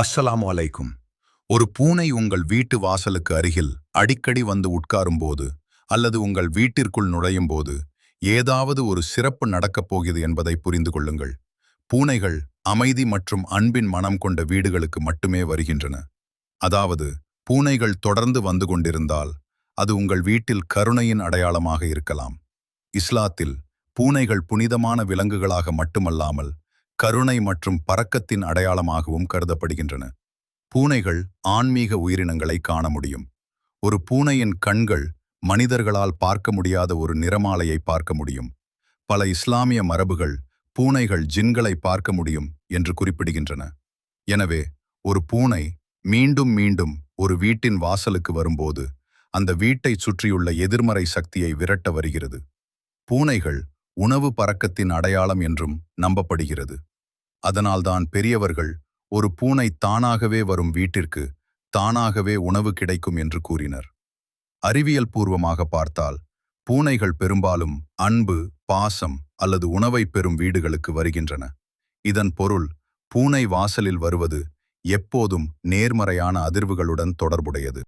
அஸ்ஸலாமு அலைக்கும். ஒரு பூனை உங்கள் வீட்டு வாசலுக்கு அருகில் அடிக்கடி வந்து உட்காரும்போது அல்லது உங்கள் வீட்டிற்குள் நுழையும் போது ஏதாவது ஒரு சிறப்பு நடக்கப் போகிறது என்பதை புரிந்து கொள்ளுங்கள். பூனைகள் அமைதி மற்றும் அன்பின் மனம் கொண்ட வீடுகளுக்கு மட்டுமே வருகின்றன. அதாவது பூனைகள் தொடர்ந்து வந்து கொண்டிருந்தால் அது உங்கள் வீட்டில் கருணையின் அடையாளமாக இருக்கலாம். இஸ்லாத்தில் பூனைகள் புனிதமான விலங்குகளாக மட்டுமல்லாமல் கருணை மற்றும் பறக்கத்தின் அடையாளமாகவும் கருதப்படுகின்றன. பூனைகள் ஆன்மீக உயிரினங்களை காண முடியும். ஒரு பூனையின் கண்கள் மனிதர்களால் பார்க்க முடியாத ஒரு நிறமாலையை பார்க்க முடியும். பல இஸ்லாமிய மரபுகள் பூனைகள் ஜின்களை பார்க்க முடியும் என்று குறிப்பிடுகின்றன. எனவே ஒரு பூனை மீண்டும் மீண்டும் ஒரு வீட்டின் வாசலுக்கு வரும்போது அந்த வீட்டைச் சுற்றியுள்ள எதிர்மறை சக்தியை விரட்ட வருகிறது. பூனைகள் உணவு பறக்கத்தின் அடையாளம் என்றும் நம்பப்படுகிறது. அதனால்தான் பெரியவர்கள் ஒரு பூனை தானாகவே வரும் வீட்டிற்கு தானாகவே உணவு கிடைக்கும் என்று கூறினர். அறிவியல் பூர்வமாக பார்த்தால் பூனைகள் பெரும்பாலும் அன்பு பாசம் அல்லது உணவை பெறும் வீடுகளுக்கு வருகின்றன. இதன் பொருள் பூனை வாசலில் வருவது எப்போதும் நேர்மறையான அதிர்வுகளுடன் தொடர்புடையது.